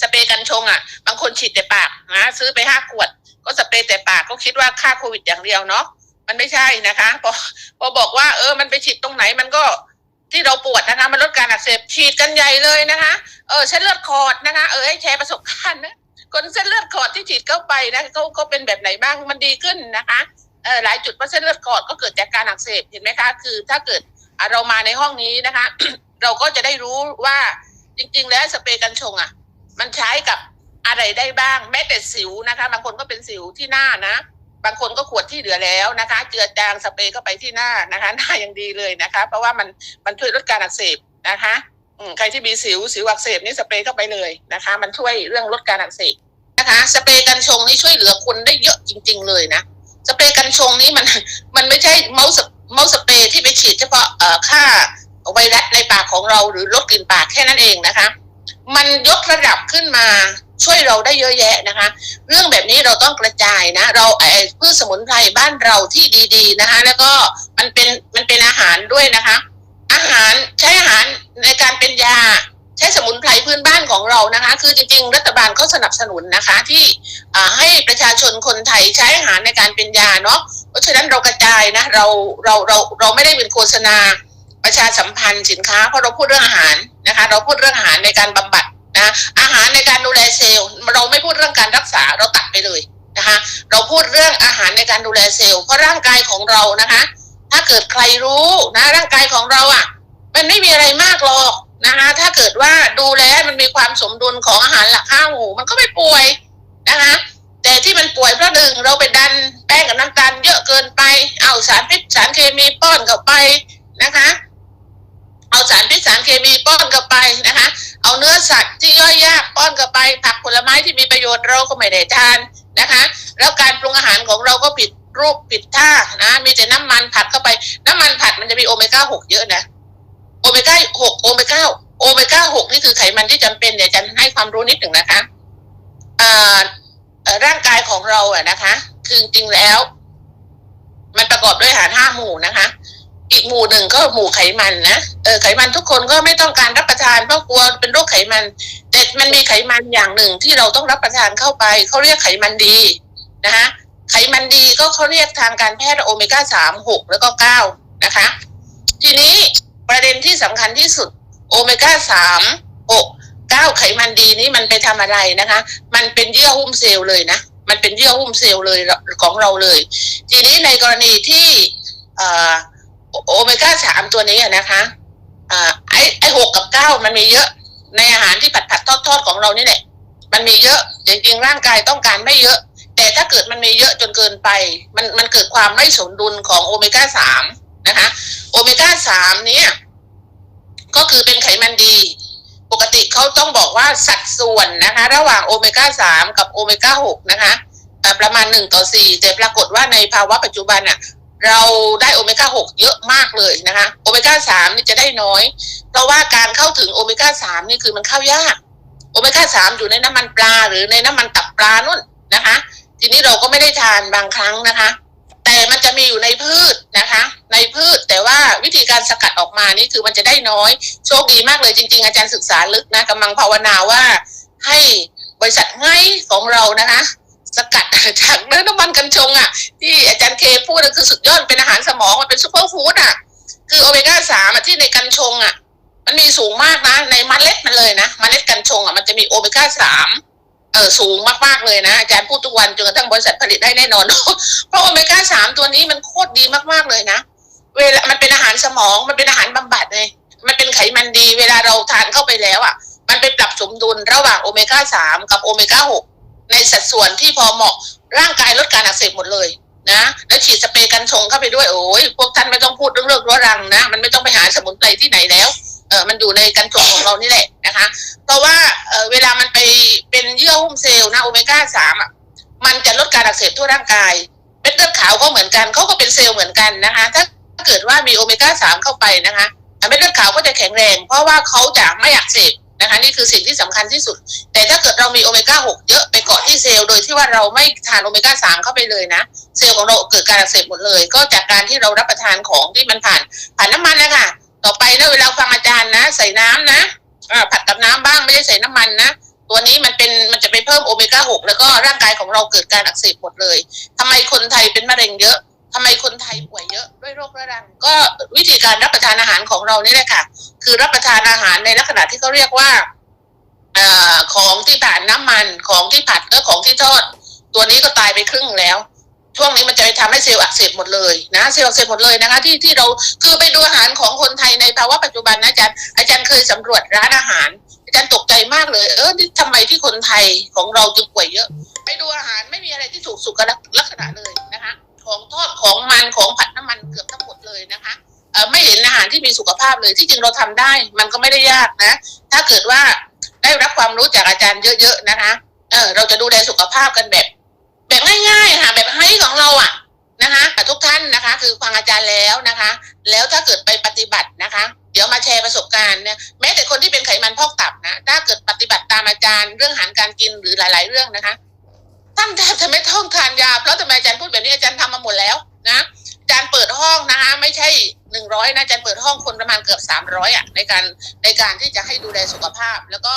สเปรย์กันชงอะ บางคนฉีดแต่ปากนะซื้อไปห้าขวด ก็สเปรย์แต่ปากก็คิดว่าฆ่าโควิดอย่างเดียวเนาะมันไม่ใช่นะคะพอพอบอกว่า เออ มันไปฉีดตรงไหนมันก็ที่เราปวดนะคะมันลดการอักเสบฉีดกันใหญ่เลยนะคะ เออเส้นเลือดขอดนะคะ เออให้แชร์ประสบการณ์นะคนเส้นเลือดขอดที่ฉีดเข้าไปนะเขาเขาเป็นแบบไหนบ้างมันดีขึ้นนะคะเออหลายจุดเพราะเส้นเลือดขอดก็เกิดจากการอักเสบเห็นไหมคะ คือถ้าเกิดเรามาในห้องนี้นะคะ เราก็จะได้รู้ว่าจริง ๆ แล้วสเปรย์กันชงอะ มันใช้กับอะไรได้บ้าง แม้แต่สิวนะคะ บางคนก็เป็นสิวที่หน้านะ บางคนก็ขวดที่เหลือแล้วนะคะ เจือจางสเปรย์เข้าไปที่หน้านะคะ หน้ายังดีเลยนะคะ เพราะว่ามันมันช่วยลดการอักเสบนะคะใครที่มีสิวสิวอักเสบนี่สเปรย์เข้าไปเลยนะคะ มันช่วยเรื่องลดการอักเสบนะคะ สเปรย์กันชงนี่ช่วยเหลือคนได้เยอะจริง ๆ เลยนะสเปรย์กันชงนี่มันมันไม่ใช่เมาส์เมาส์สเปรย์ที่ไปฉีดเฉพาะเอ่อฆ่าไวรัสในปากของเราหรือลดกลิ่นปากแค่นั้นเองนะคะ มันยกระดับขึ้นมาช่วยเราได้เยอะแยะนะคะ เรื่องแบบนี้เราต้องกระจายนะ เราไอ้พืชสมุนไพรบ้านเราที่ดีๆนะคะ แล้วก็มันเป็นมันเป็นอาหารด้วยนะคะ อาหารใช้อาหารในการเป็นยาใช้สมุนไพรพื้นบ้านของเรานะคะ คือจริงๆ รัฐบาลเขาสนับสนุนนะคะ ที่ให้ประชาชนคนไทยใช้อาหารในการเป็นยาเนาะเพราะฉะนั้นเรากระจายนะเราเราเราเราไม่ได้เป็นโฆษณา ประชาสัมพันธ์สินค้าเพราะเราพูดเรื่องอาหารนะคะ เราพูดเรื่องอาหารในการบำบัดนะอาหารในการดูแลเซลล์ เราไม่พูดเรื่องการรักษาเราตัดไปเลยนะคะ เราพูดเรื่องอาหารในการดูแลเซลล์เพราะร่างกายของเรานะคะ ถ้าเกิดใครรู้นะร่างกายของเราอะ มันไม่มีอะไรมากหรอกนะคะ ถ้าเกิดว่าดูแลมันมีความสมดุลของอาหารหลักห้าหมู่มันก็ไม่ป่วยนะคะ แต่ที่มันป่วยเพราะหนึ่งเราไปดันแป้งกับน้ำตาลเยอะเกินไปเอาสารพิษสารเคมีป้อนเข้าไปนะคะ เอาสารพิษสารเคมีป้อนเข้าไปนะคะ เอาเนื้อสัตว์ที่ย่อยยากป้อนเข้าไป ผักผลไม้ที่มีประโยชน์เราก็ไม่ได้ทานนะคะ แล้วการปรุงอาหารของเราก็ผิดรูปผิดท่านะ มีแต่น้ำมันผัดเข้าไป น้ำมันผัดมันจะมีโอเมก้าหกเยอะนะ โอเมก้าหกโอเมก้าโอเมก้าหกนี่คือไขมันที่จำเป็นเนี่ยจะให้ความรู้นิดหนึ่งนะคะเอ่อร่างกายของเราอะนะคะ คือจริงแล้ว มันประกอบด้วยอาหารห้าหมู่นะคะ อีกหมู่หนึ่งก็หมู่ไขมันนะเออไขมันทุกคนก็ไม่ต้องการรับประทานเพราะกลัวเป็นโรคไขมัน แต่มันมีไขมันอย่างหนึ่งที่เราต้องรับประทานเข้าไปเขาเรียกไขมันดีนะคะไขมันดีก็เขาเรียกทางการแพทย์โอเมก้าสามหกแล้วก็เก้านะคะ ทีนี้ประเด็นที่สำคัญที่สุดโอเมก้าสามหกเก้าไขมันดีนี้มันไปทำอะไรนะคะ มันเป็นเยื่อหุ้มเซลล์เลยนะมันเป็นเยื่อหุ้มเซลล์เลยของเราเลย ทีนี้ในกรณีที่อ่อ โอเมก้าสามตัวนี้นะคะอ่าไอไอหกกับเก้ามันมีเยอะในอาหารที่ผัดผัดทอดทอดของเรานี่แหละมันมีเยอะจริงๆร่างกายต้องการไม่เยอะ แต่ถ้าเกิดมันมีเยอะจนเกินไป มันมันเกิดความไม่สมดุลของโอเมก้าสามนะคะโอเมก้าสามเนี่ยก็คือเป็นไขมันดี ปกติเขาต้องบอกว่าสัดส่วนนะคะ ระหว่างโอเมก้าสามกับโอเมก้าหกนะคะประมาณหนึ่งต่อสี่แต่ปรากฏว่าในภาวะปัจจุบันอะ เราได้โอเมก้าหกเยอะมากเลยนะคะโอเมก้าสามนี่จะได้น้อย เพราะว่าการเข้าถึงโอเมก้าสามนี่คือมันเข้ายากโอเมก้าสามอยู่ในน้ำมันปลาหรือในน้ำมันตับปลานู่นนะคะ ทีนี้เราก็ไม่ได้ทานบางครั้งนะคะ แต่มันจะมีอยู่ในพืชนะคะ ในพืชแต่ว่าวิธีการสกัดออกมานี่คือมันจะได้น้อย โชคดีมากเลยจริง ๆ อาจารย์ศึกษาลึกนะกำลังภาวนาว่าให้บริษัทไงของเรานะคะ สกัดจากเนื้อน้ำมันกัญชงอะ ที่อาจารย์เคพูดน่ะคือสุดยอดเป็นอาหารสมองมันเป็นซูเปอร์ฟู้ดอะ คือโอเมก้าสามที่ในกัญชงอะ มันมีสูงมากนะ ในมเมล็ดมันเลยนะมเมล็ดกัญชงอะมันจะมีโอเมก้าสามเออสูงมากๆเลยนะอาจารย์พูดทุกวันจนกระทั่งบริษัทผลิตได้แน่นอน เพราะโอเมก้าสามตัวนี้มันโคตรดีมากๆเลยนะ เวลามันเป็นอาหารสมองมันเป็นอาหารบำบัดเลยมันเป็นไขมันดี เวลาเราทานเข้าไปแล้วอะ มันไปปรับสมดุลระหว่างโอเมก้าสามกับโอเมก้าหก ในสัดส่วนที่พอเหมาะร่างกายลดการอักเสบหมดเลยนะแล้วฉีดสเปรย์กันชงเข้าไปด้วยโอ้ยพวกท่านไม่ต้องพูดเรื่องเลิกร้อรังนะ มันไม่ต้องไปหาสมุนไพรที่ไหนแล้วเออมันอยู่ในกันชงของเรานี่แหละนะคะ เพราะว่าเออเวลามันไปเป็นเยื่อหุ้มเซลล์นะโอเมก้าสามอะมันจะลดการอักเสบทั่วร่างกายเม็ดเลือดขาวก็เหมือนกันเขาก็เป็นเซลล์เหมือนกันนะคะ ถ้าเกิดว่ามีโอเมก้าสามเข้าไปนะคะเม็ดเลือดขาวก็จะแข็งแรง เพราะว่าเขาจะไม่อักเสบ นะคะนี่คือสิ่งที่สำคัญที่สุด แต่ถ้าเกิดเรามีโอเมก้าหกเยอะไปเกาะที่เซลล์โดยที่ว่าเราไม่ทานโอเมก้าสามเข้าไปเลยนะ เซลล์ของเราเกิดการอักเสบหมดเลย ก็จากการที่เรารับประทานของที่มันผ่านผ่านน้ำมันนะคะต่อไปนะเวลาฟังอาจารย์นะ ใส่น้ำนะผัดกับน้ำบ้างไม่ได้ใส่น้ำมันนะตัวนี้มันเป็นมันจะไปเพิ่มโอเมก้าหกแล้วก็ร่างกายของเราเกิดการอักเสบหมดเลยทำไมคนไทยเป็นมะเร็งเยอะ ทำไมคนไทยป่วยเยอะด้วยโรคเรื้อรัง ก็วิธีการรับประทานอาหารของเรานี่แหละค่ะ คือรับประทานอาหารในลักษณะที่เขาเรียกว่าอของที่ผ่านน้ำมันของที่ผัดและของที่ทอด ตัวนี้ก็ตายไปครึ่งแล้ว ช่วงนี้มันจะไปทำให้เซลล์อักเสบหมดเลยนะเซลล์อักเสบหมดเลยนะคะ ที่ที่เราคือไปดูอาหารของคนไทยในภาวะปัจจุบันนะอาจารย์อาจารย์เคยสำรวจร้านอาหาร อาจารย์ตกใจมากเลย เออนี่ทำไมที่คนไทยของเราจึงป่วยเยอะ ไปดูอาหารไม่มีอะไรที่ถูกสุขลักษณะเลย ของทอดของมันของผัดน้ำมันเกือบทั้งหมดเลยนะคะเออไม่เห็นอาหารที่มีสุขภาพเลยที่จริงเราทำได้ มันก็ไม่ได้ยากนะ ถ้าเกิดว่าได้รับความรู้จากอาจารย์เยอะๆนะคะเออเราจะดูแลสุขภาพกันแบบ แบบง่ายๆค่ะแบบให้ของเราอะนะคะทุกท่านนะคะ คือฟังอาจารย์แล้วนะคะ แล้วถ้าเกิดไปปฏิบัตินะคะ เดี๋ยวมาแชร์ประสบการณ์เนี่ยแม้แต่คนที่เป็นไขมันพอกตับนะถ้าเกิดปฏิบัติตามอาจารย์ เรื่องอาหารการกินหรือหลาย ๆ เรื่องนะคะ ท่านแทบจะไม่ต้องทานยาเพราะทำไมอาจารย์พูดแบบนี้อาจารย์ทำมาหมดแล้วนะอาจารย์เปิดห้องนะคะ ไม่ใช่หนึ่งร้อยนะอาจารย์เปิดห้องคนประมาณเกือบสามร้อยอะในการในการที่จะให้ดูแลสุขภาพ แล้วก็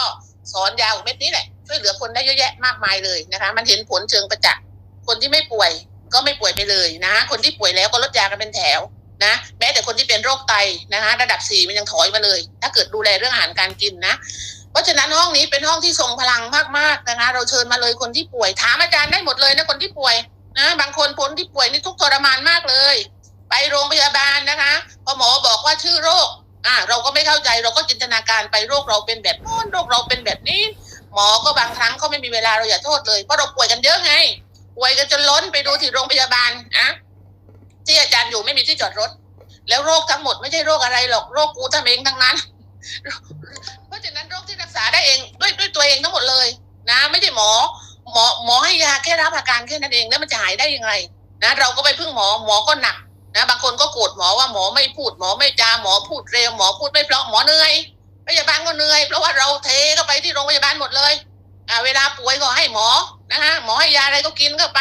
สอนยาเม็ดนี้แหละช่วยเหลือคนได้เยอะแยะมากมายเลยนะคะ มันเห็นผลเชิงประจักษ์คนที่ไม่ป่วยก็ไม่ป่วยไปเลยนะ คนที่ป่วยแล้วก็ลดยากันเป็นแถวนะแม้แต่คนที่เป็นโรคไตนะคะ ระดับสี่มันยังถอยมาเลย ถ้าเกิดดูแลเรื่องอาหารการกินนะ ราะฉะนั้นห้องนี้เป็นห้องที่ทรงพลังมากๆนะคะ เราเชิญมาเลยคนที่ป่วยถามอาจารย์ได้หมดเลยนะคนที่ป่วยนะบางคนคนที่ป่วยนี่ทุกทรมานมากเลย ไปโรงพยาบาลนะคะพอหมอบอกว่าชื่อโรคอ่าเราก็ไม่เข้าใจเราก็จินตนาการไปโรคเราเป็นแบบโน้นโรคเราเป็นแบบนี้ หมอก็บางครั้งเขาไม่มีเวลาเราอย่าโทษเลยเพราะเราป่วยกันเยอะไงป่วยกันจนล้นไปดูที่โรงพยาบาลอะที่อาจารย์อยู่ไม่มีที่จอดรถ แล้วโรคทั้งหมดไม่ใช่โรคอะไรหรอกโรคกูทำเองทั้งนั้น ราะฉะนั้นโรคที่รักษาได้เองด้วยด้วยตัวเองทั้งหมดเลยนะ ไม่ใช่หมอ หมอหมอให้ยาแค่รับอาการแค่นั้นเองแล้วมันจะหายได้ยังไงนะเราก็ไปพึ่งหมอหมอก็หนักนะบางคนก็โกรธหมอว่าหมอไม่พูดหมอไม่จาหมอพูดเร็วหมอพูดไม่เพราะหมอเหนื่อยพยาบาลก็เหนื่อยเพราะว่าเราเทเข้าไปที่โรงพยาบาลหมดเลยอ่าเวลาป่วยก็ให้หมอนะคะหมอให้ยาอะไรก็กินเข้าไป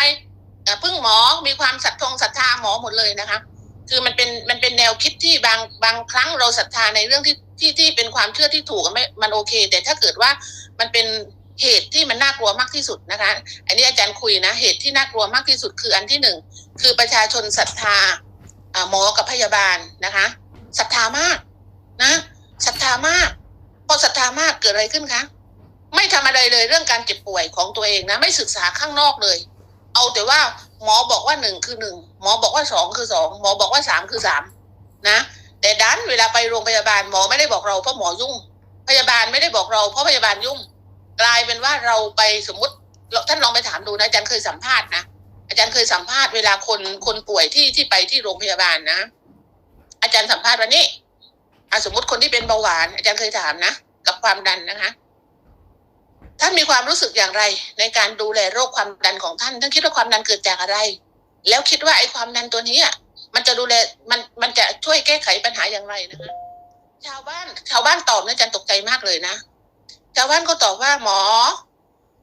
พึ่งหมอมีความศรัทธงศรัทธาหมอหมดเลยนะคะ คือมันเป็นมันเป็นแนวคิดที่บางบางครั้งเราศรัทธาในเรื่องที่ ที่ที่เป็นความเชื่อที่ถูกไม่มันโอเค แต่ถ้าเกิดว่ามันเป็นเหตุที่มันน่ากลัวมากที่สุดนะคะ อันนี้อาจารย์คุยนะ เหตุที่น่ากลัวมากที่สุดคืออันที่หนึ่งคือประชาชนศรัทธาอ่าหมอกับพยาบาลนะคะศรัทธามากนะศรัทธามากพอศรัทธามากเกิดอะไรขึ้นคะไม่ทำอะไรเลยเรื่องการเจ็บป่วยของตัวเองนะ ไม่ศึกษาข้างนอกเลย เอาแต่ว่าหมอบอกว่าหนึ่งคือหนึ่งหมอบอกว่าสองคือสองหมอบอกว่าสามคือสามนะ แต่ดันเวลาไปโรงพยาบาลหมอไม่ได้บอกเราเพราะหมอยุ่ง พยาบาลไม่ได้บอกเราเพราะพยาบาลยุ่ง กลายเป็นว่าเราไปสมมติท่านลองไปถามดูนะอาจารย์เคยสัมภาษณ์นะอาจารย์เคยสัมภาษณ์เวลาคนคนป่วยที่ที่ไปที่โรงพยาบาลนะ อาจารย์สัมภาษณ์วันนี้อ่สมมติคนที่เป็นเบาหวาน อาจารย์เคยถามนะกับความดันนะคะท่านมีความรู้สึกอย่างไร ในการดูแลโรคความดันของท่านท่านคิดว่าความดันเกิดจากอะไร แล้วคิดว่าไอ้ความดันตัวนี้อะ มันจะดูแลมันมันจะช่วยแก้ไขปัญหาอย่างไรนะคะชาวบ้าน ชาวบ้านตอบนะอาจารย์ตกใจมากเลยนะชาวบ้านก็ตอบว่าหมอ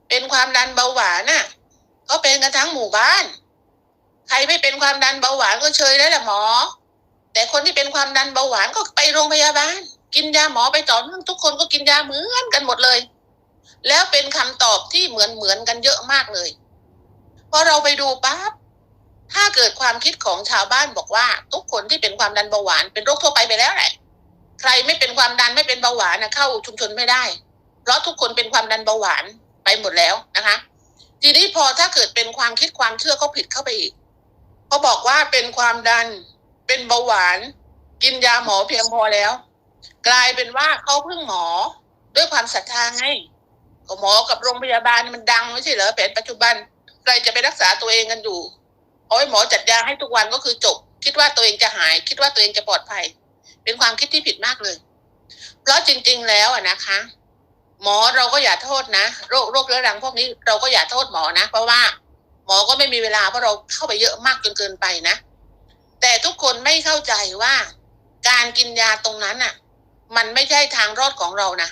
เป็นความดันเบาหวานน่ะก็เป็นกันทั้งหมู่บ้าน ใครไม่เป็นความดันเบาหวานก็เชยแล้วแหละหมอ แต่คนที่เป็นความดันเบาหวานก็ไปโรงพยาบาล กินยาหมอไปต่อเนื่องทุกคนก็กินยาเหมือนกันหมดเลย แล้วเป็นคำตอบที่เหมือนเหมือนกันเยอะมากเลยพอเราไปดูปั๊บ ถ้าเกิดความคิดของชาวบ้านบอกว่า ทุกคนที่เป็นความดันเบาหวานเป็นโรคทั่วไปไปแล้วแหละใครไม่เป็นความดันไม่เป็นเบาหวานนะเข้าชุมชนไม่ได้ เพราะทุกคนเป็นความดันเบาหวานไปหมดแล้วนะคะ ทีนี้พอถ้าเกิดเป็นความคิดความเชื่อเขาผิดเข้าไปอีกเขาบอกว่าเป็นความดันเป็นเบาหวาน กินยาหมอเพียงพอแล้ว กลายเป็นว่าเขาพึ่งหมอด้วยความศรัทธาไงก็หมอกับโรงพยาบาลมันดังไม่ใช่เหรอแผนปัจจุบัน ใครจะไปรักษาตัวเองกันอยู่ เอาให้หมอจัดยาให้ทุกวันก็คือจบ คิดว่าตัวเองจะหาย คิดว่าตัวเองจะปลอดภัย เป็นความคิดที่ผิดมากเลย เพราะจริง ๆ แล้วอะนะคะ หมอเราก็อย่าโทษนะโรคโรคเรื้อรังพวกนี้เราก็อย่าโทษหมอนะ เพราะว่าหมอก็ไม่มีเวลาเพราะเราเข้าไปเยอะมากจนเกินไปนะ แต่ทุกคนไม่เข้าใจว่าการกินยาตรงนั้นอะมันไม่ใช่ทางรอดของเรานะ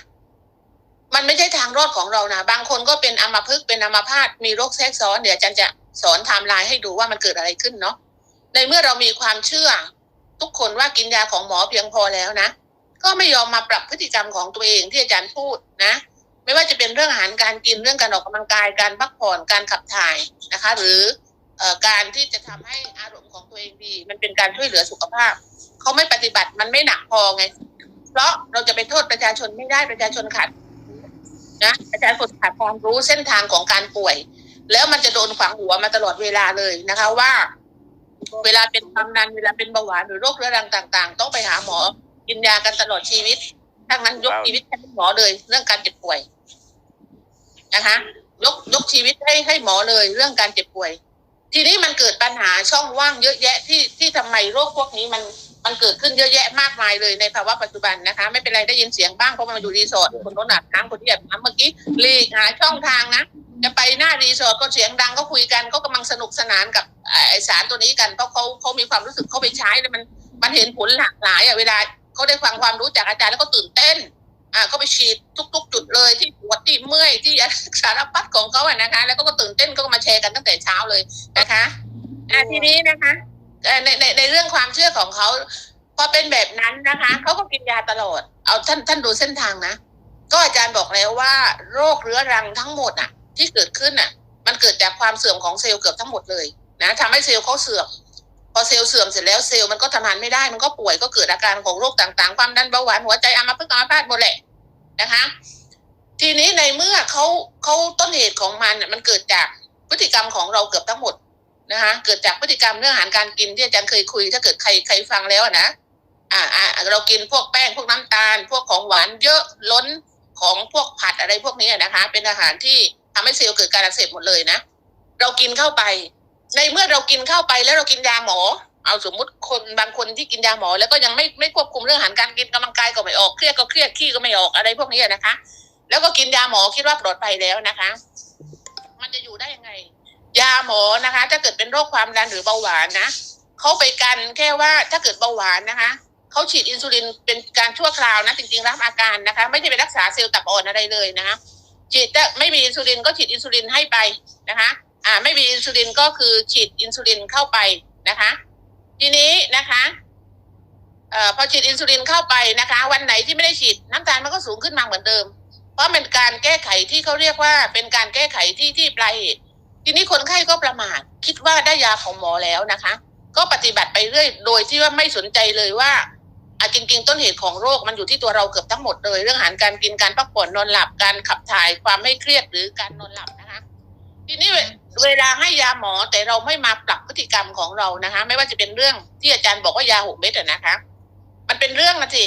มันไม่ใช่ทางรอดของเรานะ บางคนก็เป็นอัมพฤกษ์เป็นอัมพาตมีโรคแทรกซ้อน เดี๋ยวอาจารย์จะ สอนไทม์ไลน์ให้ดูว่ามันเกิดอะไรขึ้นเนาะในเมื่อเรามีความเชื่อ ทุกคนว่ากินยาของหมอเพียงพอแล้วนะ ก็ไม่ยอมมาปรับพฤติกรรมของตัวเองที่อาจารย์พูดนะ ไม่ว่าจะเป็นเรื่องอาหารการกินเรื่องการออกกำลังกาย การพักผ่อนการขับถ่ายนะคะ หรืออการที่จะทำให้อารมณ์ของตัวเองดี มันเป็นการช่วยเหลือสุขภาพเขาไม่ปฏิบัติมันไม่หนักพอไง เพราะเราจะไปโทษประชาชนไม่ได้ประชาชนขาดนะประชาชนขาดความรู้เส้นทางของการป่วย แล้วมันจะโดนฝังหัวมาตลอดเวลาเลยนะคะว่า เวลาเป็นความดันเวลาเป็นเบาหวานหรือโรคเรื้อรังต่าง ๆ ต้องไปหาหมอกินยากันตลอดชีวิตถ้างั้นยกชีวิตให้หมอเลย เรื่องการเจ็บป่วยนะคะยกยกชีวิตให้ให้หมอเลยเรื่องการเจ็บป่วย ทีนี้มันเกิดปัญหาช่องว่างเยอะแยะที่ที่ทำไมโรคพวกนี้มันมันเกิดขึ้นเยอะแยะมากมายเลยในภาวะปัจจุบันนะคะ ไม่เป็นไรได้ยินเสียงบ้างเพราะมันอยู่รีสอร์ทคนโน้นอาบน้ำคนที่อาบน้ำเมื่อกี้หลีกหาช่องทางนะ จะไปหน้ารีสอร์ทก็เสียงดังก็คุยกันก็กำลังสนุกสนานกับไอสารตัวนี้กันเพราะเขาเขามีความรู้สึกเขาไปใช้แล้วมันมันเห็นผลหลากหลายอะเวลาเขาได้ฟังความรู้จากอาจารย์แล้วก็ตื่นเต้น อ่าก็ไปฉีดทุก ๆ จุดเลยที่ปวดที่เมื่อยที่สารพัดของเขาอะนะคะ แล้วก็ก็ตื่นเต้นก็มาแชร์กันตั้งแต่เช้าเลยนะคะอ่าทีนี้นะคะเอ่อในในในเรื่องความเชื่อของเขาพอเป็นแบบนั้นนะคะเขาก็กินยาตลอด เอาท่านท่านดูเส้นทางนะก็อาจารย์บอกแล้วว่า โรคเรื้อรังทั้งหมดอะ ที่เกิดขึ้นอะมันเกิดจากความเสื่อมของเซลล์เกือบทั้งหมดเลยนะทำให้เซลล์เขาเสื่อม พอเซลล์เสื่อมเสร็จแล้วเซลล์มันก็ทำงานไม่ได้มันก็ป่วยก็เกิดอาการของโรคต่างๆ ความดันเบาหวานหัวใจอัมพฤกษ์อัมพาตหมดแหละนะคะ ทีนี้ในเมื่อเขาเขาต้นเหตุของมันน่ะมันเกิดจากพฤติกรรมของเราเกือบทั้งหมดนะคะเกิดจากพฤติกรรมเรื่องอาหารการกินที่อาจารย์เคยคุย ถ้าเกิดใครใครฟังแล้วนะอ่าอ่าเรากินพวกแป้งพวกน้ำตาล พวกของหวานเยอะล้นของพวกผัดอะไรพวกนี้นะคะ เป็นอาหารที่ ทำให้เซลล์เกิดการอักเสบหมดเลยนะ เรากินเข้าไป ในเมื่อเรากินเข้าไปแล้วเรากินยาหมอ เอาสมมุติคนบางคนที่กินยาหมอ แล้วก็ยังไม่ไม่ควบคุมเรื่องอาหารการกินกำลังกายก็ไม่ออกเครียดก็เครียดขี้ก็ไม่ออกอะไรพวกนี้นะคะ แล้วก็กินยาหมอคิดว่าปลอดภัยแล้วนะคะ มันจะอยู่ได้ยังไง ยาหมอนะคะ ถ้าเกิดเป็นโรคความดันหรือเบาหวานนะเขาไปกันแค่ว่าถ้าเกิดเบาหวานนะคะเขาฉีดอินซูลินเป็นการชั่วคราวนะจริงๆรับอาการนะคะ ไม่ได้ไปรักษาเซลล์ตับอ่อนอะไรเลยนะคะ ฉีดแต่ไม่มีอินซูลินก็ฉีดอินซูลินให้ไปนะคะ อ่า ไม่มีอินซูลินก็คือฉีดอินซูลินเข้าไปนะคะ ทีนี้นะคะเอ่อพอฉีดอินซูลินเข้าไปนะคะ วันไหนที่ไม่ได้ฉีดน้ำตาลมันก็สูงขึ้นมาเหมือนเดิม เพราะเป็นการแก้ไขที่เขาเรียกว่าเป็นการแก้ไขที่ที่ปลายเหตุทีนี้คนไข้ก็ประมาทคิดว่าได้ยาของหมอแล้วนะคะ ก็ปฏิบัติไปเรื่อย โดยที่ว่าไม่สนใจเลยว่า อะจริง ๆ ต้นเหตุของโรคมันอยู่ที่ตัวเราเกือบทั้งหมดเลยเรื่องอาหารการกินการพักผ่อนนอนหลับการขับถ่ายความไม่เครียดหรือการนอนหลับนะคะ ทีนี้เวลาให้ยาหมอแต่เราไม่มาปรับพฤติกรรมของเรานะคะ ไม่ว่าจะเป็นเรื่องที่อาจารย์บอกว่ายาหกเม็ดอะนะคะ มันเป็นเรื่องนะสิ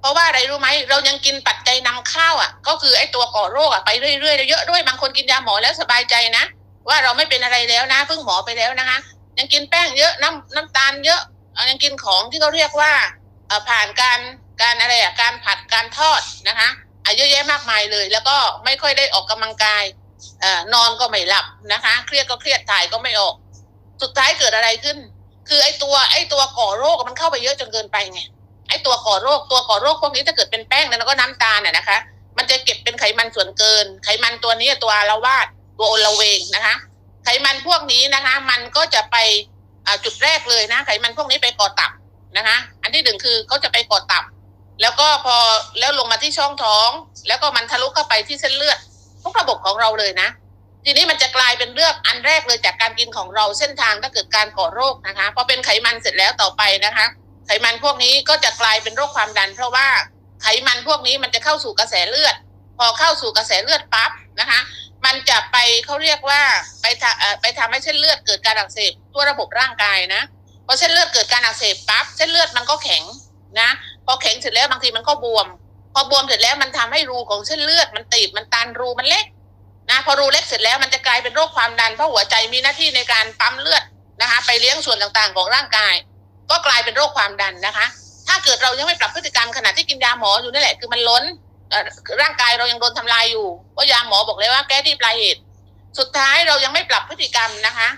เพราะว่าอะไรรู้ไหมเรายังกินปัจจัยนำเข้าวอะ ก็คือไอ้ตัวก่อโรคอะไปเรื่อยๆเยอะด้วยบางคนกินยาหมอแล้วสบายใจนะว่าเราไม่เป็นอะไรแล้วนะเพิ่งหมอไปแล้วนะคะ ยังกินแป้งเยอะน้ำน้ำตาลเยอะยังกินของที่เขาเรียกว่า ผ่านการการอะไรอะการผัดการทอดนะคะอะเยอะมากมายเลย แล้วก็ไม่ค่อยได้ออกกำลังกายอ่อนอนก็ไม่หลับนะคะ เครียดก็เครียดถ่ายก็ไม่ออก สุดท้ายเกิดอะไรขึ้น คือไอ้ตัวไอ้ตัวก่อโรคมันเข้าไปเยอะจนเกินไปไงไอ้ตัวก่อโรคตัวก่อโรคพวกนี้ถ้าเกิดเป็นแป้งแล้วก็น้ำตาลน่ะนะคะ มันจะเก็บเป็นไขมันส่วนเกิน ไขมันตัวนี้ตัวอารวาสตัวโอละเวงนะคะ ไขมันพวกนี้นะคะ มันก็จะไปจุดแรกเลยนะ ไขมันพวกนี้ไปก่อตับ นะคะ อันที่หนึ่งคือเขาจะไปก่อตับ แล้วก็พอแล้วลงมาที่ช่องท้อง แล้วก็มันทะลุเข้าไปที่เส้นเลือดทุกระบบของเราเลยนะ ทีนี้มันจะกลายเป็นเลือกอันแรกเลยจากการกินของเราเส้นทางถ้าเกิดการก่อโรคนะคะพอเป็นไขมันเสร็จแล้วต่อไปนะคะ ไขมันพวกนี้ก็จะกลายเป็นโรคความดัน เพราะว่าไขมันพวกนี้มันจะเข้าสู่กระแสเลือด พอเข้าสู่กระแสเลือดปั๊บนะคะ มันจะไปเขาเรียกว่าไปทำไปทำให้เส้นเลือดเกิดการอักเสบทั่วระบบร่างกายนะ พอเส้นเลือดเกิดการอักเสบปั๊บเส้นเลือดมันก็แข็งนะพอแข็งเสร็จแล้วบางทีมันก็บวม พอบวมเสร็จแล้วมันทำให้รูของเส้นเลือดมันตีบมันตันรูมันเล็กนะพอรูเล็กเสร็จแล้วมันจะกลายเป็นโรคความดันเพราะหัวใจมีหน้าที่ในการปั๊มเลือดนะคะไปเลี้ยงส่วนต่างๆของร่างกาย ก็กลายเป็นโรคความดันนะคะ ถ้าเกิดเรายังไม่ปรับพฤติกรรมขณะที่กินยาหมออยู่นั่แหละคือมันล้นร่างกายเรายังโดนทำลายอยู่เพราะยาหมอบอกเลยว่าแก้ที่ปลายเหตุ สุดท้ายเรายังไม่ปรับพฤติกรรมนะคะ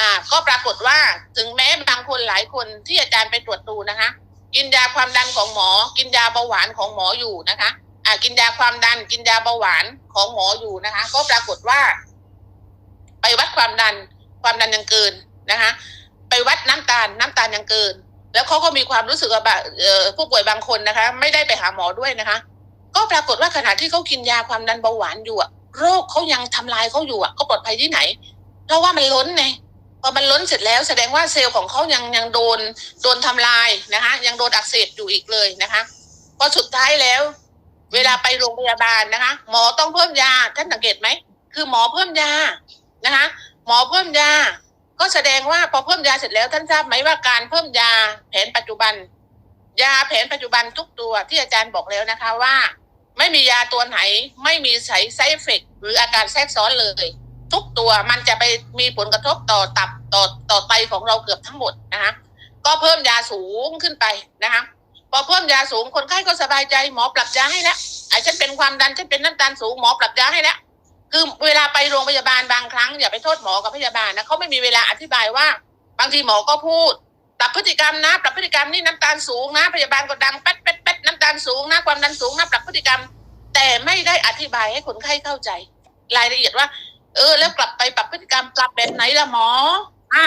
อ่า ก็ปรากฏว่าถึงแม้บางคนหลายคนที่อาจารย์ไปตรวจดูนะคะ กินยาความดันของหมอ กินยาเบาหวานของหมออยู่นะคะ อ่า กินยาความดัน กินยาเบาหวานของหมออยู่นะคะ ก็ปรากฏว่า ไปวัดความดัน ความดันยังเกินนะคะ ไปวัดน้ำตาล น้ำตาลยังเกิน แล้วเขาก็มีความรู้สึกว่าแบเอ่อผู้ป่วยบางคนนะคะ ไม่ได้ไปหาหมอด้วยนะคะ ก็ปรากฏว่าขณะที่เขากินยาความดันเบาหวานอยู่อะโรคเขายังทำลายเขาอยู่อะเขาปลอดภัยที่ไหน เพราะว่ามันล้นไง พอมันล้นเสร็จแล้วแสดงว่าเซลล์ของเขายังยังโดนโดนทำลายนะคะ ยังโดนอักเสบอยู่อีกเลยนะคะพอสุดท้ายแล้ว เวลาไปโรงพยาบาลนะคะ หมอต้องเพิ่มยาท่านสังเกตไหมคือหมอเพิ่มยานะคะ หมอเพิ่มยา ก็แสดงว่าพอเพิ่มยาเสร็จแล้วท่านทราบไหมว่าการเพิ่มยาแผนปัจจุบัน ยาแผนปัจจุบันทุกตัวที่อาจารย์บอกแล้วนะคะว่า ไม่มียาตัวไหน ไม่มีไซไซเฟกหรืออาการแทรกซ้อนเลย ทุกตัวมันจะไปมีผลกระทบต่อตับต่อต่อไตของเราเกือบทั้งหมดนะคะก็เพิ่มยาสูงขึ้นไปนะคะพอเพิ่มยาสูงคนไข้ก็สบายใจหมอปรับยาให้แล้วไอ้ฉันเป็นความดันฉันเป็นน้ำตาลสูงหมอปรับยาให้แล้วคือเวลาไปโรงพยาบาลบางครั้งอย่าไปโทษหมอกับพยาบาลนะเขาไม่มีเวลาอธิบายว่า บางทีหมอก็พูดปรับพฤติกรรมนะปรับพฤติกรรมนี่น้ำตาลสูงนะพยาบาลก็ดังแป๊ดแป๊ดแป๊ดน้ำตาลสูงนะความดันสูงนะปรับพฤติกรรม แต่ไม่ได้อธิบายให้คนไข้เข้าใจ รายละเอียดว่า เออ แล้วกลับไปปรับพฤติกรรมปรับแบบไหนล่ะหมอ อ่า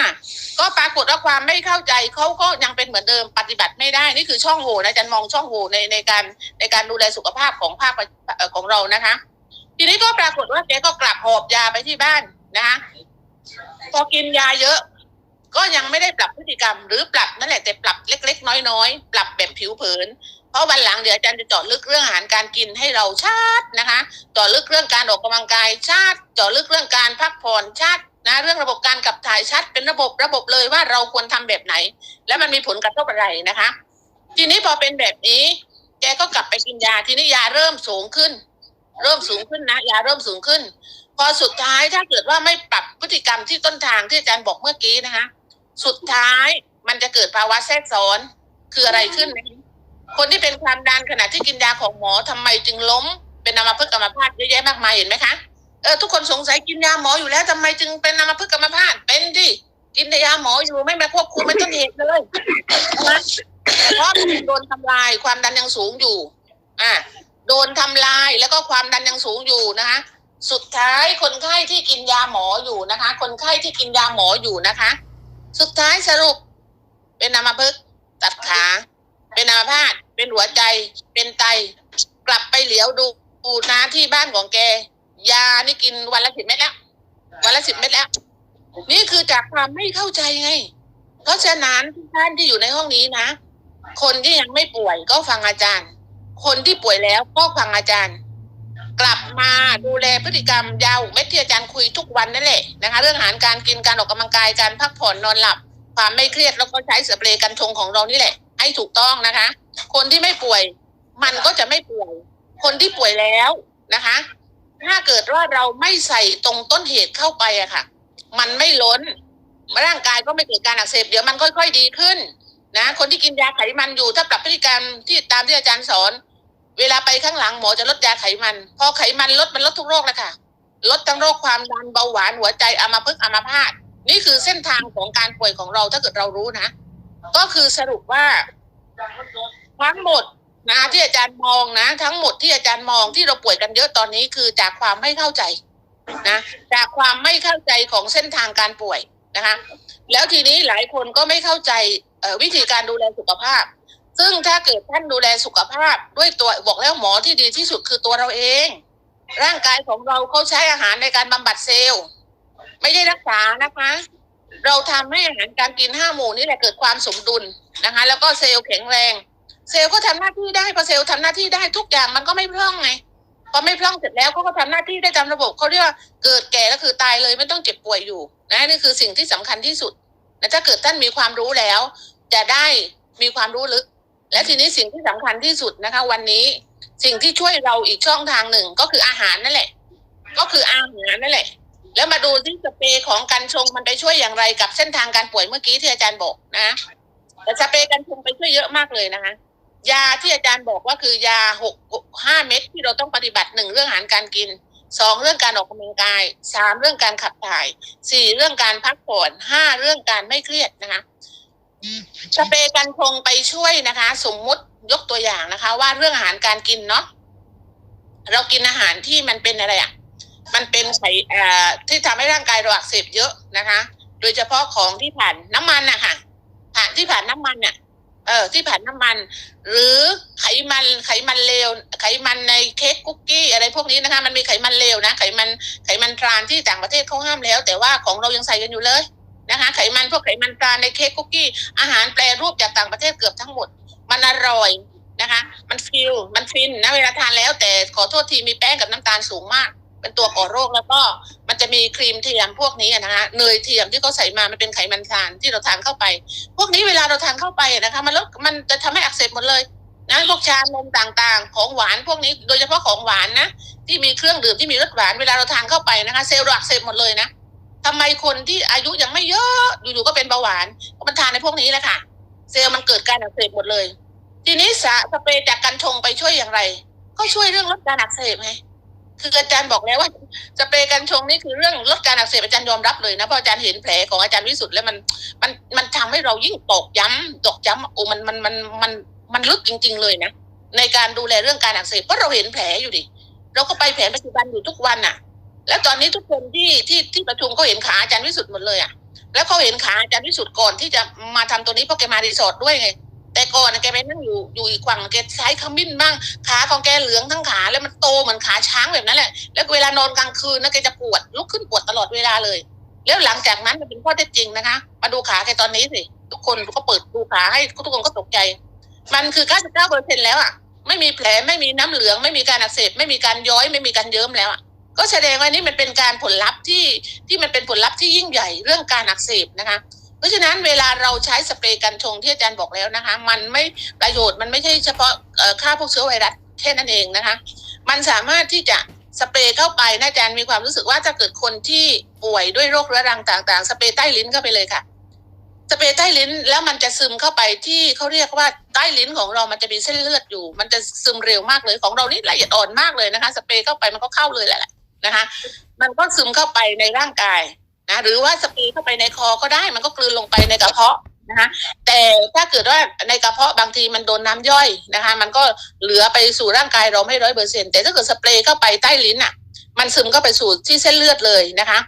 ก็ปรากฏว่าความไม่เข้าใจเขาก็ยังเป็นเหมือนเดิมปฏิบัติไม่ได้นี่คือช่องโหว่นะอาจารย์มองช่องโหว่ในในการในการดูแลสุขภาพของภาคประเอ่อของเรานะคะ ทีนี้ก็ปรากฏว่าแกก็กลับหอบยาไปที่บ้านนะคะพอกินยาเยอะก็ยังไม่ได้ปรับพฤติกรรมหรือปรับนั่นแหละแต่ปรับเล็ก ๆ น้อยๆปรับแบบผิวเผินเพ ราะวันหลังเดี๋ยวอาจารย์จะเจาะลึกเรื่องอาหารการกินให้เราชัดนะคะเจาะลึกเรื่องการออกกำลังกายชัดเจาะลึกเรื่องการพักผ่อนชัดนะเรื่องระบบการขับถ่ายชัดเป็นระบบระบบเลยว่าเราควรทำแบบไหน และมันมีผลกระทบอะไรนะคะ ทีนี้พอเป็นแบบนี้ แกก็กลับไปกินยาทีนี้ยาเริ่มสูงขึ้น เริ่มสูงขึ้นนะยาเริ่มสูงขึ้น พอสุดท้ายถ้าเกิดว่าไม่ปรับพฤติกรรมที่ต้นทางที่อาจารย์บอกเมื่อกี้นะคะ สุดท้ายมันจะเกิดภาวะแทรกซ้อนคืออะไรขึ้นนะ คนที่เป็นความดันขณะที่กินยาของหมอทำไมจึงล้ม เป็นอัมาพฤกษ์อัมพาตเยอะแยะมากมายเห็นไหมคะเออทุกคนสงสัยกินยาหมออยู่แล้วทำไมจึงเป็นอัมาพฤกษ์อัมพาตเป็นดิกินแต่ยาหมออยู่ไม่มาควบคุมไม่ต้นเหตุเลยนะเพราะโดนทำลายความดันยังสูงอยู่ อะโดนทำลายแล้วก็ความดันยังสูงอยู่นะคะสุดท้ายคนไข้ที่กินยาหมออยู่นะคะ คนไข้ที่กินยาหมออยู่นะคะ สุดท้ายสรุปเป็นอัมาพฤกษ์ตัดขา เป็นอัมพาตเป็นหัวใจเป็นไต กลับไปเหลียวดูดูนะที่บ้านของแก ยานี่กินวันละสิบเม็ดแล้ว วันละสิบเม็ดแล้ว นี่คือจากความไม่เข้าใจไง เพราะฉะนั้นทุกท่านที่อยู่ในห้องนี้นะ คนที่ยังไม่ป่วยก็ฟังอาจารย์ คนที่ป่วยแล้วก็ฟังอาจารย์ กลับมาดูแลพฤติกรรมยาวเม็ดที่อาจารย์คุยทุกวันนั่นแหละนะคะ เรื่องอาหารการกินการออกกำลังกายการพักผ่อนนอนหลับ ความไม่เครียดแล้วก็ใช้สเปรย์กันชงของเรานี่แหละ ให้ถูกต้องนะคะ คนที่ไม่ป่วยมันก็จะไม่ป่วย คนที่ป่วยแล้วนะคะ ถ้าเกิดว่าเราไม่ใส่ตรงต้นเหตุเข้าไปอะค่ะ มันไม่ล้นร่างกายก็ไม่เกิดการอักเสบเดี๋ยวมันค่อย ๆ ดีขึ้นนะคนที่กินยาไขมันอยู่ถ้าปรับพฤติกรรมที่ตามที่อาจารย์สอน เวลาไปข้างหลังหมอจะลดยาไขมัน พอไขมันลดมันลดทุกโรคเลยค่ะลดทั้งโรคความดันเบาหวานหัวใจอัมาพฤกอัมาพาตนี่คือเส้นทางของการป่วยของเราถ้าเกิดเรารู้นะ ก็คือสรุปว่าทั้งหมดนะที่อาจารย์มองนะ ทั้งหมดที่อาจารย์มองที่เราป่วยกันเยอะตอนนี้คือจากความไม่เข้าใจนะจากความไม่เข้าใจของเส้นทางการป่วยนะคะ แล้วทีนี้หลายคนก็ไม่เข้าใจวิธีการดูแลสุขภาพ ซึ่งถ้าเกิดท่านดูแลสุขภาพ ด้วยตัวบอกแล้วหมอที่ดีที่สุดคือตัวเราเอง ร่างกายของเราเขาใช้อาหารในการบำบัดเซลล์ ไม่ได้รักษานะคะ เราทำให้อาหารการกินห้าหมู่นี่แหละเกิดความสมดุลนะคะ แล้วก็เซลล์แข็งแรง เซลล์ก็ทำหน้าที่ได้พอเซลล์ทำหน้าที่ได้ทุกอย่างมันก็ไม่พร่องไงพอไม่พร่องเสร็จแล้วเขาก็ทำหน้าที่ได้ตามระบบเขาเรียกว่าเกิดแก่แล้วคือตายเลยไม่ต้องเจ็บป่วยอยู่นะนี่คือสิ่งที่สำคัญที่สุดนะถ้าเกิดท่านมีความรู้แล้ว จะได้มีความรู้ลึก และทีนี้สิ่งที่สำคัญที่สุดนะคะ วันนี้สิ่งที่ช่วยเราอีกช่องทางหนึ่งก็คืออาหารนั่นแหละ ก็คืออาหารนั่นแหละ แล้วมาดูที่สเปรย์ของกันชงมันไปช่วยอย่างไรกับเส้นทางการป่วยเมื่อกี้ที่อาจารย์บอกนะแต่สเปรย์กันชงไปช่วยเยอะมากเลยนะคะยาที่อาจารย์บอกว่าคือยาหกห้าเม็ดที่เราต้องปฏิบัติหนึ่งเรื่องอาหารการกินสองเรื่องการออกกำลังกายสามเรื่องการขับถ่ายสี่เรื่องการพักผ่อนห้าเรื่องการไม่เครียดนะคะสเปรย์กันชงไปช่วยนะคะ สมมุติยกตัวอย่างนะคะ ว่าเรื่องอาหารการกินเนาะเรากินอาหารที่มันเป็นอะไรอะ มันเป็นไข่ที่ทำให้ร่างกายเราอักเสบเยอะนะคะ โดยเฉพาะของที่ผ่านน้ำมันนะคะผ่านที่ผ่านน้ำมันเนี่ยเออที่ผ่านน้ำมัน หรือไขมันไขมันเลวไขมันในเค้กคุกกี้อะไรพวกนี้นะคะ มันมีไขมันเลวนะไขมันไขมันทรานที่ต่างประเทศเขาห้ามแล้ว แต่ว่าของเรายังใส่กันอยู่เลยนะคะ ไขมันพวกไขมันทรานในเค้กคุกกี้อาหารแปรรูปจากต่างประเทศเกือบทั้งหมด มันอร่อยนะคะ มันฟิลมันฟินนะเวลาทานแล้วแต่ขอโทษทีมีแป้งกับน้ำตาลสูงมาก เป็นตัวก่อโรคแล้วก็มันจะมีครีมเทียมพวกนี้นะคะเนยเทียมที่เขาใส่มามันเป็นไขมันทานที่เราทานเข้าไป พวกนี้เวลาเราทานเข้าไปนะคะมันลดมันจะทำให้อักเสบหมดเลยนะพวกชานมต่างๆ ของหวานพวกนี้โดยเฉพาะของหวานนะที่มีเครื่องดื่มที่มีรสหวานเวลาเราทานเข้าไปนะคะ เซลล์เราอักเสบหมดเลยนะทำไมคนที่อายุยังไม่เยอะอยู่ๆก็เป็นเบาหวานมันทานในพวกนี้แหละค่ะ เซลล์มันเกิดการอักเสบหมดเลย ทีนี้สสเปรย์จากกัญชงไปช่วยอย่างไร ก็ช่วยเรื่องลดการอักเสบไง คืออาจารย์บอกแล้วว่าสเปรย์กัญชงนี่คือเรื่องลดการอักเสบอาจารย์ยอมรับเลยนะเพราะอาจารย์เห็นแผลของอาจารย์วิสุทธ์แล้วมันมันมันทำให้เรายิ่งตอกย้ำตอกย้ำโอ้มันมันมันมันมันลึกจริง ๆ เลยนะในการดูแลเรื่องการอักเสบเพราะเราเห็นแผลอยู่ดิเราก็ไปแผลปัจจุบันอยู่ทุกวันน่ะแล้วตอนนี้ทุกคนที่ที่ที่ประชุมเขาเห็นขาอาจารย์วิสุทธ์หมดเลยอะแล้วเขาเห็นขาอาจารย์วิสุทธ์ก่อนที่จะมาทำตัวนี้เพราะแกมารีสอร์ทด้วยไง แต่ก่อนนะแกไปนั่งอยู่อยู่อีกฝั่งแกใช้ขมิ้นบ้างขาของแกเหลืองทั้งขาแล้วมันโตเหมือนขาช้างแบบนั้นแหละ แล้วเวลานอนกลางคืนนะแกจะปวดลุกขึ้นปวดตลอดเวลาเลย แล้วหลังจากนั้นมันเป็นข้อเท็จจริงนะคะ มาดูขาแกตอนนี้สิทุกคนก็เปิดดูขาให้ทุกคนก็ตกใจ มันคือ 99เปอร์เซ็นแล้วอะไม่มีแผลไม่มีน้ำเหลือง ไม่มีการอักเสบไม่มีการย้อยไม่มีการเยิ้มแล้วอะก็แสดงว่านี่มันเป็นการผลลัพธ์ที่ที่มันเป็นผลลัพธ์ที่ยิ่งใหญ่เรื่องการอักเสบนะคะ เพราะฉะนั้นเวลาเราใช้สเปรย์กันชงที่อาจารย์บอกแล้วนะคะ มันไม่ประโยชน์มันไม่ใช่เฉพาะฆ่าพวกเชื้อไวรัสแค่นั้นเองนะคะ มันสามารถที่จะสเปรย์เข้าไปนะอาจารย์มีความรู้สึกว่าถ้าเกิดคนที่ป่วยด้วยโรคเรื้อรังต่าง ๆ สเปรย์ใต้ลิ้นเข้าไปเลยค่ะ สเปรย์ใต้ลิ้นแล้วมันจะซึมเข้าไปที่เขาเรียกว่าใต้ลิ้นของเรามันจะมีเส้นเลือดอยู่ มันจะซึมเร็วมากเลยของเรานี่ละเอียดอ่อนมากเลยนะคะ สเปรย์เข้าไปมันก็เข้าเลยแหละนะคะ มันก็ซึมเข้าไปในร่างกาย นะหรือว่าสเปรย์เข้าไปในคอก็ได้มันก็กลืนลงไปในกระเพาะนะคะแต่ถ้าเกิดว่าในกระเพาะบางทีมันโดนน้าย่อยนะคะ มันก็เหลือไปสู่ร่างกายเราไม่ร้อยเปอร์เซ็นแต่ถ้าเกิดสเปรย์เข้าไปใต้ลิ้นอะ มันซึมเข้าไปสู่ที่เส้นเลือดเลยนะคะ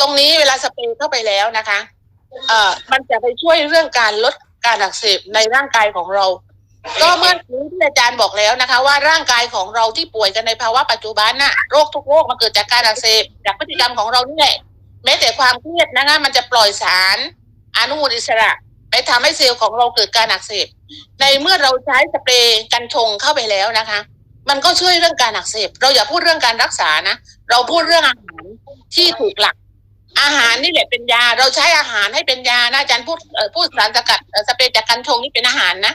ตรงนี้เวลาสเปรย์เข้าไปแล้วนะคะเอ่อมันจะไปช่วยเรื่องการลดการอักเสบในร่างกายของเรา ก็เมื่อกี้ที่อาจารย์บอกแล้วนะคะ ว่าร่างกายของเราที่ป่วยกันในภาวะปัจจุบันน่ะโรคทุกโรคมันเกิดจากการอักเสบจากพฤติกรรมของเรานี่แหละ แม้แต่ความเครียดนะคะมันจะปล่อยสารอนุมูลอิสระไปทำให้เซลล์ของเราเกิดการอักเสบ ในเมื่อเราใช้สเปรย์กันชงเข้าไปแล้วนะคะ มันก็ช่วยเรื่องการอักเสบ เราอย่าพูดเรื่องการรักษานะ เราพูดเรื่องอาหารที่ถูกหลัก อาหารนี่แหละเป็นยา เราใช้อาหารให้เป็นยานะอาจารย์พูดพูดสารสกัดสเปรย์จากกันชงนี่เป็นอาหารนะ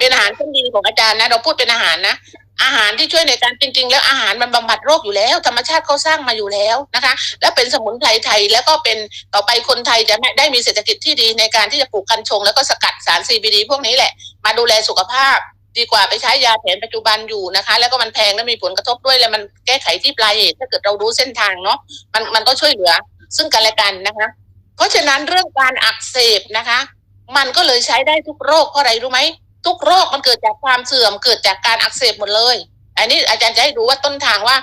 เป็นอาหารชั้นดีของอาจารย์นะ เราพูดเป็นอาหารนะ อาหารที่ช่วยในการจริง ๆ แล้วอาหารมันบำบัดโรคอยู่แล้ว ธรรมชาติเขาสร้างมาอยู่แล้วนะคะ และเป็นสมุนไพรไทยแล้วก็เป็นต่อไปคนไทยจะได้มีเศรษฐกิจที่ดีในการที่จะปลูกกัญชง แล้วก็สกัดสาร CBD พวกนี้แหละ มาดูแลสุขภาพ ดีกว่าไปใช้ยาแผนปัจจุบันอยู่นะคะ แล้วก็มันแพงและมีผลกระทบด้วยแล้วมันแก้ไขที่ปลายเหตุถ้าเกิดเรารู้เส้นทางเนาะมันมันก็ช่วยเหลือ ซึ่งกันและกันนะคะ เพราะฉะนั้นเรื่องการอักเสบนะคะ มันก็เลยใช้ได้ทุกโรคเพราะอะไรรู้ไหม ทุกโรคมันเกิดจากความเสื่อมเกิดจากการอักเสบหมดเลย อันนี้อาจารย์จะให้ดูว่าต้นทางว่า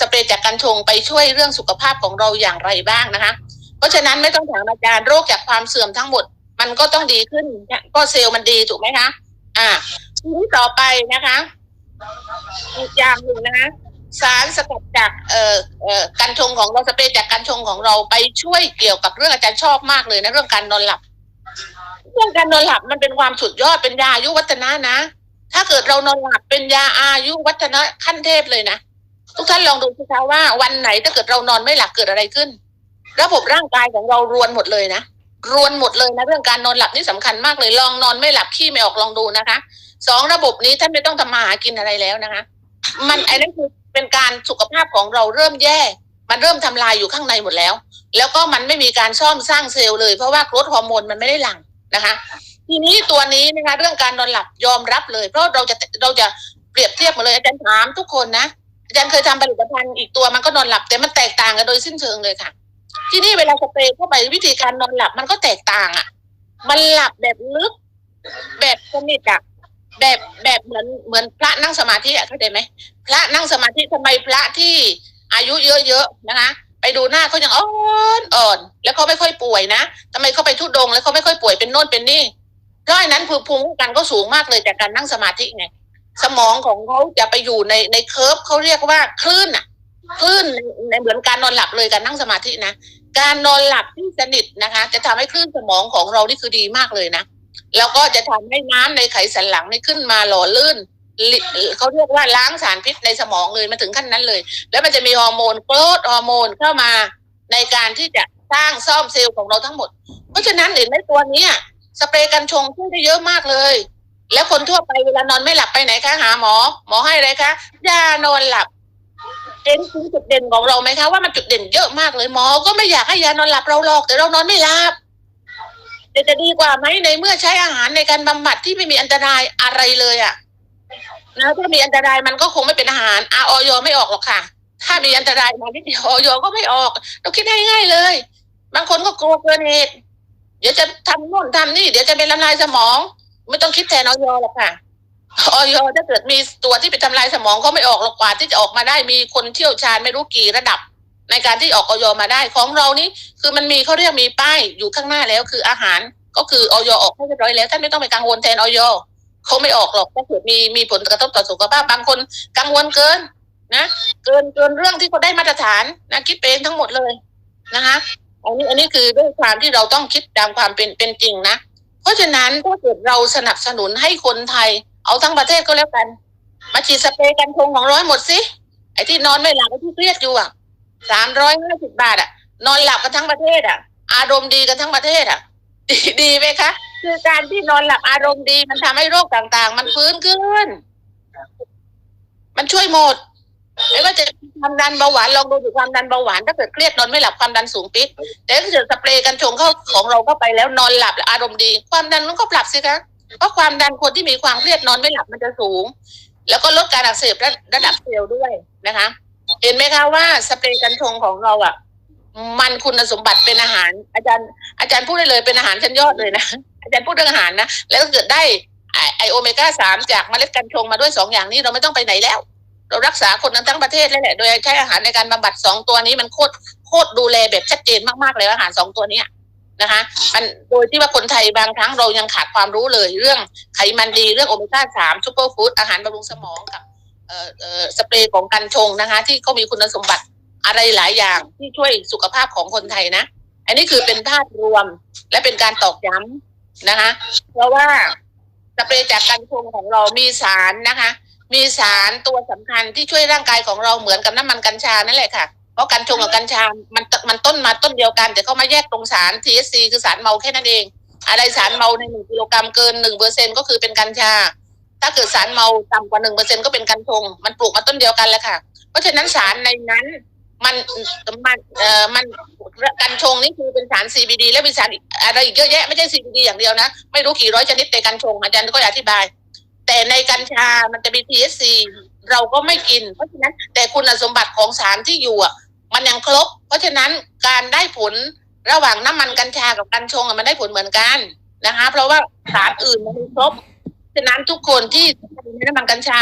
สเปรย์จากกัญชงไปช่วยเรื่องสุขภาพของเราอย่างไรบ้างนะคะ เพราะฉะนั้นไม่ต้องถามอาจารย์โรคจากความเสื่อมทั้งหมด มันก็ต้องดีขึ้นก็เซลล์มันดีถูกไหมคะอ่าทีนี้ต่อไปนะคะอีกอย่างหนึ่งนะคะสารสกัดจากเอ่อเอ่อกัญชงของเราสเปรย์จากกัญชงของเราไปช่วยเกี่ยวกับเรื่องอาจารย์ชอบมากเลยนะเรื่องการนอนหลับ เรื่องการนอนหลับมันเป็นความสุดยอดเป็นยาอายุวัฒนะนะ ถ้าเกิดเรานอนหลับเป็นยาอายุวัฒนะขั้นเทพเลยนะทุกท่านลองดูสิคะว่าวันไหนถ้าเกิดเรานอนไม่หลับเกิดอะไรขึ้น ระบบร่างกายของเรารวนหมดเลยนะรวนหมดเลยนะเรื่องการนอนหลับนี่สำคัญมากเลยลองนอนไม่หลับขี้ไม่ออกลองดูนะคะสองระบบนี้ท่านไม่ต้องทำมาหากินอะไรแล้วนะคะ มันไอ้นั่นคือเป็นการสุขภาพของเราเริ่มแย่ มันเริ่มทำลายอยู่ข้างในหมดแล้ว แล้วก็มันไม่มีการซ่อมสร้างเซลล์เลยเพราะว่าโกรทฮอร์โมนมันไม่ได้หลั่ง นะคะ ทีนี้ตัวนี้นะคะเรื่องการนอนหลับยอมรับเลย เพราะเราจะเราจะเปรียบเทียบมาเลยอาจารย์ถามทุกคนนะอาจารย์เคยทำผลิตภัณฑ์อีกตัวมันก็นอนหลับแต่มันแตกต่างกันโดยสิ้นเชิงเลยค่ะ ที่นี้เวลาสเปรย์เข้าไปวิธีการนอนหลับมันก็แตกต่างอะ มันหลับแบบลึก แบบสนิทอะแบบแบบเหมือนเหมือนพระนั่งสมาธิอะเข้าใจไหมพระนั่งสมาธิทำไมพระที่อายุเยอะๆนะคะ ไปดูหน้าเขายังอ่อนอ่อน แล้วเขาไม่ค่อยป่วยนะทำไมเขาไปทุดงแล้วเขาไม่ค่อยป่วยเป็นโน่นเป็นนี่เพราะฉะนั้นภูมิคุ้มกันก็สูงมากเลยจากการนั่งสมาธิไงสมองของเขาจะไปอยู่ในในเคิร์ฟเขาเรียกว่าคลื่นอะคลื่นในเหมือนการนอนหลับเลยการนั่งสมาธินะการนอนหลับที่สนิทนะคะ จะทำให้คลื่นสมองของเรานี่คือดีมากเลยนะแล้วก็จะทำให้น้ำในไขสันหลังนี่ขึ้นมาหล่อลื่น เขาเรียกว่าล้างสารพิษในสมองเลยมาถึงขั้นนั้นเลย แล้วมันจะมีฮอร์โมนโกรทฮอร์โมนเข้ามาในการที่จะสร้างซ่อมเซลล์ของเราทั้งหมด เพราะฉะนั้นเห็นไหมตัวเนี้ยสเปรย์กันชงช่วยได้เยอะมากเลย แล้วคนทั่วไปเวลานอนไม่หลับไปไหนคะหาหมอ หมอให้อะไรคะยานอนหลับเห็นถึงจุดเด่นของเราไหมคะว่ามันจุดเด่นเยอะมากเลยหมอ ก็ไม่อยากให้ยานอนหลับเราหรอกแต่เรานอนไม่หลับจะดีกว่าไหมในเมื่อใช้อาหารในการบำบัดที่ไม่มีอันตรายอะไรเลยอะ นะถ้ามีอันตรายมันก็คงไม่เป็นอาหารอาออยไม่ออกหรอกค่ะ ถ้ามีอันตรายมานิดเดียวออยก็ไม่ออก เราคิดง่ายๆเลย บางคนก็กลัวเกินเหตุเดี๋ยวจะทำโน่นทำนี่ เดี๋ยวจะเป็นละลายสมอง ไม่ต้องคิดแทนออยหรอกค่ะออยถ้าเกิดมีตัวที่ไปทำลายสมองเขาไม่ออกหรอกกว่า ที่จะออกมาได้มีคนเชี่ยวชาญไม่รู้กี่ระดับ ในการที่ออกออยมาได้ของเรานี่คือมันมีเขาเรียกมีป้ายอยู่ข้างหน้าแล้วคืออาหารก็คือออยออกให้เรียบร้อยแล้วท่านไม่ต้องไปกังวลแทนออย เขาไม่ออกหรอกถ้าเกิดมีมีผลกระทบต่อสุขภาพบางคนกังวลเกินนะเกินเกินเรื่องที่เขาได้มาตรฐานนะคิดเป็นทั้งหมดเลยนะคะอันนี้อันนี้คือด้วยความที่เราต้องคิดตามความเป็นเป็นจริงนะเพราะฉะนั้นถ้าเกิดเราสนับสนุนให้คนไทย เอาทั้งประเทศก็แล้วกัน มาฉีดสเปรย์กันคงของร้อยหมดสิไอ้ที่นอนไม่หลับไอ้ที่เครียดอยู่อะสามร้อยห้าสิบบาทอะ นอนหลับกันทั้งประเทศอะ อารมณ์ดีกันทั้งประเทศอะ ดีดีไหมคะ คือการที่นอนหลับอารมณ์ดี มันทำให้โรคต่าง ๆ มันฟื้นขึ้น มันช่วยหมดไม่ว่าจะความดันเบาหวานลองดูถึความดันเบาหวานถ้าเกิดเครียดนอนไม่หลับความดันสูงปิดแต่ถ้าเกิดสเปรย์กันชงเข้าของเราเข้าไปแล้วนอนหลับอารมณ์ดี ความดันมันก็ปรับสิคะเพราะความดันคนที่มีความเครียดนอนไม่หลับมันจะสูง แล้วก็ลดการอักเสบระระดับเซลล์ด้วยนะคะ เห็นไหมคะว่าสเปรย์กันชงของเราอะ มันคุณสมบัติเป็นอาหาร อาจารย์ อาจารย์พูดได้เลยเป็นอาหารชั้นยอดเลยนะ อาจารย์พูดเรื่องอาหารนะ แล้วเกิดได้ไอโอเมก้าสามจากเมล็ดกัญชงมาด้วยสองอย่างนี้เราไม่ต้องไปไหนแล้ว เรารักษาคนทั้งประเทศเลยแหละ โดยใช้อาหารในการบำบัดสองตัวนี้มันโคตรโคตรดูแลแบบชัดเจนมากๆเลยอาหารสองตัวเนี้นะคะมันโดยที่ว่าคนไทยบางครั้งเรายังขาดความรู้เลยเรื่องไขมันดีเรื่องโอเมก้าสามซูเปอร์ฟู้ดอาหารบำรุงสมองกับเอ่อเอ่อสเปรย์ของกัญชงนะคะ ที่เขามีคุณสมบัติอะไรหลายอย่างที่ช่วยสุขภาพของคนไทยนะ อันนี้คือเป็นภาพรวมและเป็นการตอกย้ำ นะคะ เพราะว่าสเปรย์จากกัญชงของเรามีสารนะคะ มีสารตัวสำคัญที่ช่วยร่างกายของเราเหมือนกับน้ำมันกัญชานั่นแหละค่ะ เพราะกัญชงกับกัญชา มันมันต้นมาต้นเดียวกัน แต่เขามาแยกตรงสาร THC คือสารเมาแค่นั้นเอง อะไรสารเมาในหนึ่งกิโลกรัมเกินหนึ่งเปอร์เซ็นก็คือเป็นกัญชา ถ้าเกิดสารเมาต่ำกว่าหนึ่งเปอร์เซ็นก็เป็นกัญชง มันปลูกมาต้นเดียวกันแหละค่ะ เพราะฉะนั้นสารในนั้น มันมันเอ่อมันกัญชงนี่คือเป็นสาร CBD และมีสารอะไรอีกเยอะแยะไม่ใช่ CBD อย่างเดียวนะ ไม่รู้กี่ร้อยชนิดในกัญชงอาจารย์ก็อธิบาย แต่ในกัญชามันจะมี THC เราก็ไม่กิน เพราะฉะนั้นแต่คุณสมบัติของสารที่อยู่อะมันยังครบ เพราะฉะนั้นการได้ผลระหว่างน้ำมันกัญชากับกัญชงอะมันได้ผลเหมือนกันนะคะ เพราะว่าสารอื่นมันมีครบฉะนั้นทุกคนที่ใช้น้ำมันกัญชา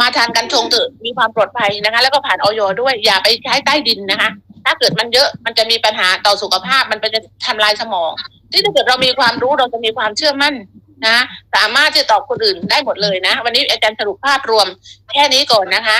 มาทานกัญชงเถอะมีความปลอดภัยนะคะ แล้วก็ผ่านออยด้วย อย่าไปใช้ใต้ดินนะคะ ถ้าเกิดมันเยอะมันจะมีปัญหาต่อสุขภาพมันจะทำลายสมอง ที่ถ้าเกิดเรามีความรู้เราจะมีความเชื่อมั่นนะ สามารถจะตอบคนอื่นได้หมดเลยนะ วันนี้อาจารย์สรุปภาพรวมแค่นี้ก่อนนะคะ